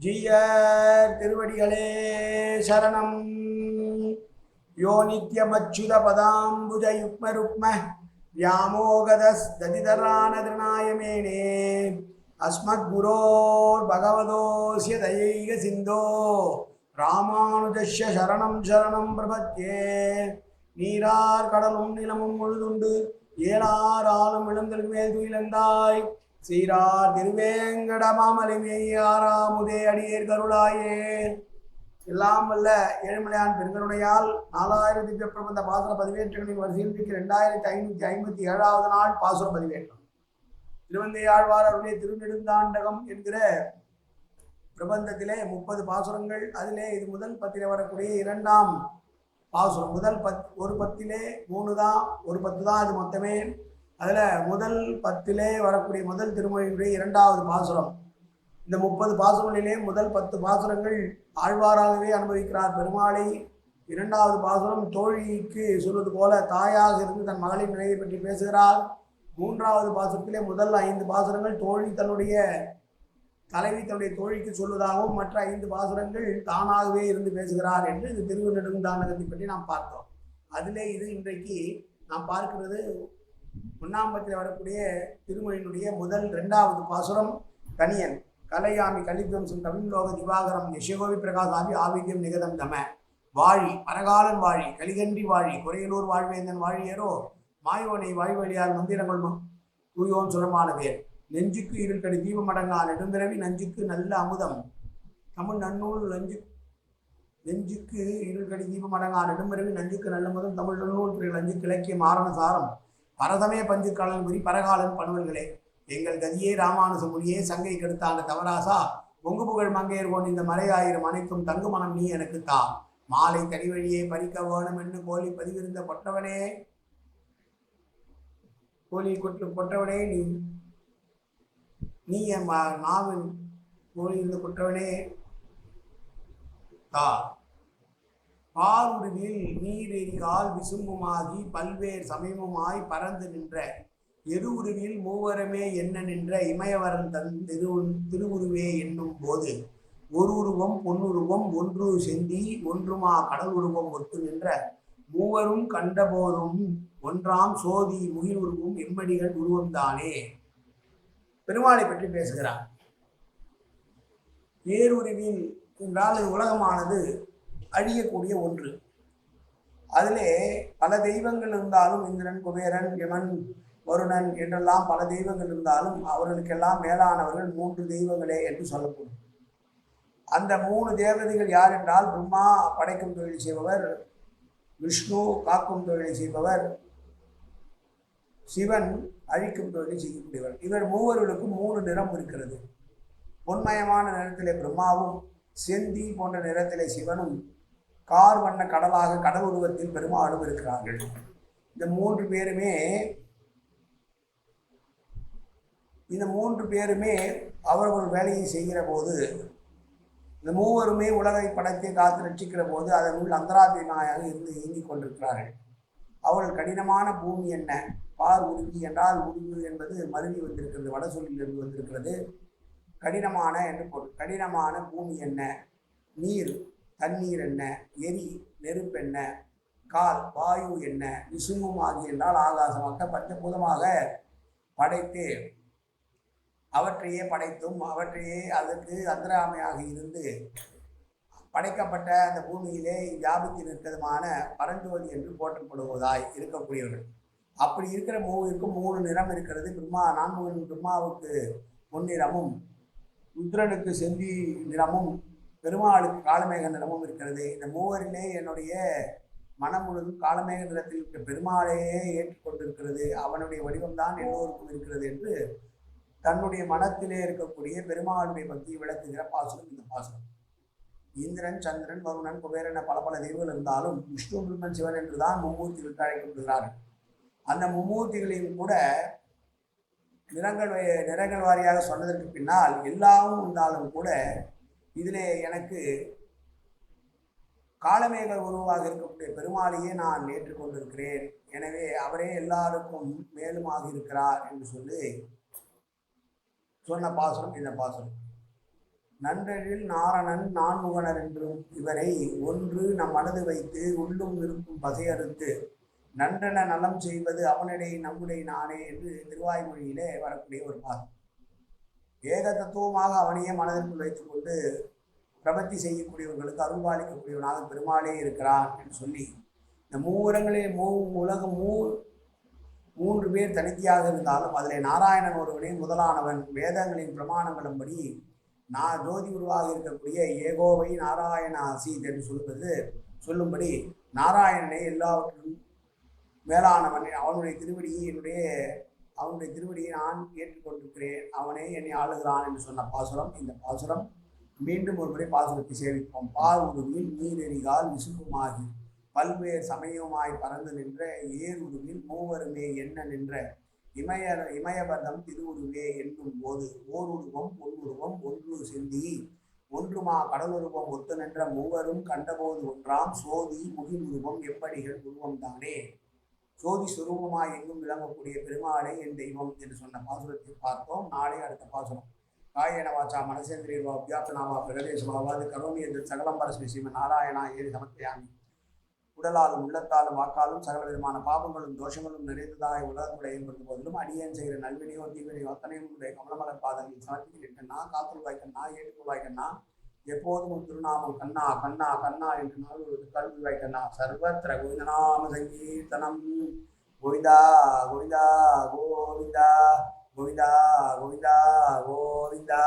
ஜீயர் திருவடிகளே சரணம் யோ நித்யமச்சுத பதாம்புஜ யுக்ம ருக்ம व्यामोगदस्तदितरानदृणायमेने अस्मद्गुरोर्भगवतोऽस्य दयैक सिन्धो ராமானுஜஸ்ய சரணம் சரணம் பிரபத்யே நீரார் கடலும் நிலமும் முழுதுண்டு ஏழார் ஆளும் இளந்தல் மேல் துயிலந்தாய் சீரா திருவேங்கட மாமலிமேயாராமுதே அடியேர் கருளாயே. எல்லாம் வல்ல ஏழுமலையான் பெருங்கருணையால் நாலாயிரத்தி பிரபந்த பாசுர பதிவேற்றங்களின் வரிசையில் இன்றைக்கு ரெண்டாயிரத்தி ஐநூற்றி ஐம்பத்தி ஏழாவது நாள் பாசுர பதிவேற்றம். திருவந்தை ஆழ்வார் அவருடைய திருநெடுந்தாண்டகம் என்கிற பிரபந்தத்திலே முப்பது பாசுரங்கள் அதிலே இது முதல் பத்திலே வரக்கூடிய இரண்டாம் பாசுரம். முதல் பத் ஒரு பத்திலே மூணு தான் ஒரு பத்து தான் அது மொத்தமே அதில் முதல் பத்திலே வரக்கூடிய முதல் திருமொழியினுடைய இரண்டாவது பாசுரம். இந்த முப்பது பாசுரங்களிலே முதல் பத்து பாசுரங்கள் ஆழ்வாராகவே அனுபவிக்கிறார் பெருமாளை. இரண்டாவது பாசுரம் தோழிக்கு சொல்வது போல தாயாக இருந்து தன் மகளின் நிலையை பற்றி பேசுகிறார். மூன்றாவது பாசுரத்திலே முதல் ஐந்து பாசுரங்கள் தோழி தன்னுடைய தலைவி தன்னுடைய தோழிக்கு சொல்வதாகவும் மற்ற ஐந்து பாசுரங்கள் தானாகவே இருந்து பேசுகிறார் என்று இந்த திருவண்ணெடுந்தாண்டகத்தை பற்றி நாம் பார்த்தோம். அதிலே இது இன்றைக்கு நாம் பார்க்கிறது முன்னாம்பத்தில் வரக்கூடிய திருமொழியினுடைய முதல் இரண்டாவது பாசுரம் கணியன். கலையாமி கலித்வம்சம் தமிழ்லோக திவாகரம் யசகோவி பிரகாசாமி ஆவித்யம் நிகதம் தம. வாழி பரகாலன் வாழி கலிகன்றி வாழி குறையலூர் வாழ்வேந்தன் வாழியரோ மாயோனை வாய்வழியால் மந்திரங்கள் தூயோன் சுரமான பேர் நெஞ்சுக்கு இருள்கடி தீபமடங்கா நெடுந்திரவி நஞ்சுக்கு நல்ல அமுதம். தமிழ் நன்னூல் நஞ்சு நெஞ்சுக்கு இருள்கடி தீபமடங்கா நெடுமரவி நஞ்சுக்கு நல்ல முதல் தமிழ் நன்னூல் பிறகு நஞ்சு கிழக்கிய மாரண சாரம். பரதமே பஞ்சுக்காலன் குறி பரகாலன் பணுவல்களே. எங்கள் கதியே ராமானுச மொழியே சங்கை கெடுத்தான தவராசா. பொங்கு புகழ் மங்கையர் கொண்டு இந்த மலையாயிரம் அனைத்தும் தங்கு மனம் நீ எனக்கு தா. மாலை தனி வழியே பறிக்க வேணும் என்று கோழி பதிவிருந்த கொற்றவனே கோழி கொற்று கொற்றவனே நீ நீ என் நாவின் கோழி இருந்த கொற்றவனே தா. பாருருவில் நீரெறிகால் விசும்புமாகி பல்வேறு சமயமுமாய் பறந்து நின்ற. எருவுருவில் மூவரமே என்ன நின்ற இமயவரன் தன் திரு திருவுருவே என்னும் போது ஒரு உருவம் பொன்னுருவம் ஒன்று செந்தி ஒன்றுமா கடல் உருவம் ஒத்து நின்ற. மூவரும் கண்டபோதும் ஒன்றாம் சோதி முகில் உருவம் எம்மடிகள் உருவம்தானே? பெருமாளை பற்றி பேசுகிறார். ஏருருவில் என்றால் உலகமானது. அழியக்கூடிய ஒன்று. அதிலே பல தெய்வங்கள் இருந்தாலும் இந்திரன் குபேரன் யமன் வருணன் என்றெல்லாம் பல தெய்வங்கள் இருந்தாலும் அவர்களுக்கெல்லாம் மேலானவர்கள் மூன்று தெய்வங்களே என்று சொல்லக்கூடும் அந்த மூணு தேவதைகள் யார் என்றால் பிரம்மா படைக்கும் தொழில் செய்பவர் விஷ்ணு காக்கும் தொழிலை செய்பவர் சிவன் அழிக்கும் தொழிலை செய்யக்கூடியவர். இவர் மூவர்களுக்கும் மூணு நிறம் இருக்கிறது. பொன்மயமான நிறத்திலே பிரம்மாவும் செந்தி போன்ற நிறத்திலே சிவனும் கார் வண்ண கடலாக கடல் உருவத்தில் பெருமாளும் இருக்கிறார்கள். இந்த மூன்று பேருமே இந்த மூன்று பேருமே அவர்கள் வேலையை செய்கிற போது இந்த மூவருமே உலகை படைத்து காத்து ரட்சிக்கிற போது அதனுள் அந்தராபிநாயாக இருந்து இயங்கிக் கொண்டிருக்கிறார்கள். அவர்கள் கடினமான பூமி என்ன? பார் உருவி என்றால் உருவு என்பது மருவி வந்திருக்கிறது வடசூலிலிருந்து வந்திருக்கிறது. கடினமான என்று பொருள்? கடினமான பூமி என்ன? நீர். தண்ணீர் என்ன எரி நெருப்பு என்ன கால் வாயு என்ன விசுமம் ஆகி என்றால் ஆகாசமாக பஞ்சபூதமாக படைத்து அவற்றையே படைத்தும் அவற்றையே அதற்கு அந்தராமையாக இருந்து படைக்கப்பட்ட அந்த பூமியிலே வியாபித்து நிற்கிறதுமான பரஞ்சோதி என்று போற்றப்படுவதாய் இருக்கக்கூடியவர்கள். அப்படி இருக்கிற மூவிற்கும் மூணு நிறம் இருக்கிறது. பிரம்மா நான்முகன் பிரம்மாவுக்கு பொன்னிறமும் ருத்ரனுக்கு செந்தி நிறமும் பெருமாளுக்கு காலமேக நிலமும் இருக்கிறது. இந்த மூவரிலே என்னுடைய மனம் முழுதும் காலமேக நிலத்தில் இருக்கிற பெருமாளையே ஏற்றுக்கொண்டிருக்கிறது அவனுடைய வடிவம்தான் எல்லோருக்கும் இருக்கிறது என்று தன்னுடைய மனத்திலே இருக்கக்கூடிய பெருமாளுடைய பக்தியை விளக்குகிற பாசுரம் இந்த பாசுரம். இந்திரன் சந்திரன் வருணன் குபேரன பல பல தெய்வங்கள் இருந்தாலும் விஷ்ணு பிரம்மன் சிவன் என்றுதான் மும்மூர்த்திகள் அழைக்கப்படுகிறார்கள். அந்த மும்மூர்த்திகளையும் கூட நிறங்கள் நிறங்கள் வாரியாக சொன்னதற்கு பின்னால் எல்லாமும் இருந்தாலும் கூட இதில் எனக்கு காலமேக உருவாக இருக்கக்கூடிய பெருமாளையே நான் ஏற்றுக்கொண்டிருக்கிறேன் எனவே அவரே எல்லாருக்கும் மேலுமாக இருக்கிறார் என்று சொல்லி சொன்ன பாசுரம் இந்த பாசுரம். நன்றழில் நாரணன் நான்முகனர் என்றும் இவரை ஒன்று நம் மனது வைத்து உள்ளும் இருக்கும் பசையறுத்து நன்றென நலம் செய்வது அவனிடை நம்முடைய நானே என்று திருவாய்மொழியிலே வரக்கூடிய ஒரு பாசம் ஏக தத்துவமாக அவனையே மனதிற்குள் வைத்துக்கொண்டு பிரபத்தி செய்யக்கூடியவர்களுக்கு அருள்பாலிக்கக்கூடியவனாக பெருமாளே இருக்கிறான் என்று சொல்லி இந்த மூவரங்களே மூ உலகம் மூ மூன்று பேர் தனித்தியாக இருந்தாலும் அதில் நாராயணன் ஒருவனே முதலானவன். வேதங்களின் பிரமாணங்களின்படி நான் ஜோதி உருவாக இருக்கக்கூடிய ஏகோவை நாராயண ஆசீத் என்று சொல்வது சொல்லும்படி நாராயணனை எல்லாவற்றிலும் மேலானவன். அவனுடைய திருவடியை என்னுடைய அவனுடைய திருவடியை நான் ஏற்றுக்கொண்டிருக்கிறேன். அவனே என்னை ஆளுகிறான் என்று சொன்ன பாசுரம் இந்த பாசுரம் மீண்டும் ஒரு முறை பாசுரத்தை சேவிப்போம். பால் உருவில் நீரெறிகால் விசுகுமாகி பல்வேறு சமயமாய் பறந்து நின்ற ஏருருவில் மூவருமே என்ன நின்ற? இமய இமயபதம் திருவுருவே என்னும் போது ஓருருவம் பொன்னுருவம் ஒன்று சிந்தி. ஒன்றுமா கடலுருவம் ஒத்து நின்ற மூவரும் கண்டபோது ஒன்றாம் சோதி முகிலுருவம் எப்படிகள் உருவம் தானே ஜோதி சுரூபமாய் எங்கும் விளங்கக்கூடிய பெருமாளே என் தெய்வம் என்று சொன்ன பாசுரத்தை பார்த்தோம். நாளை அடுத்த பாசுரம். காயேன வாச்சா மனசேந்திரியர்வா வியாபனாவா பிரகதேசமாவாது கரோமி என்று சகலம் பரஸ்மி ஸ்ரீமன் நாராயணா ஏறி சமர்ப்பயாமி. உடலாலும் உள்ளத்தாலும் வாக்காலும் சகல விதமான பாபங்களும் தோஷங்களும் நிறைந்ததாய் உலகத்துடைய என்பது போதிலும் அடியேன் செய்கிற நல்வினையோ தீவினையோ அத்தனையும் உடைய கமலமலர் பாதங்களில் சமர்ப்பிக்கிறேன் நான் காத்துருவாய் கண்ணா ஏற்றுக்குவாய் எப்போதும் உன் திருநாமம் கண்ணா கண்ணா கண்ணா என்று நாள் கல்வி கல்விவாய் கண்ணா சர்வத்திர கோவிந்தநாம சங்கீர்த்தனம். கோவிந்தா கோவிந்தா கோவிந்தா கோவிந்தா கோவிந்தா கோவிந்தா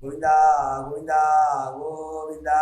கோவிந்தா கோவிந்தா கோவிந்தா.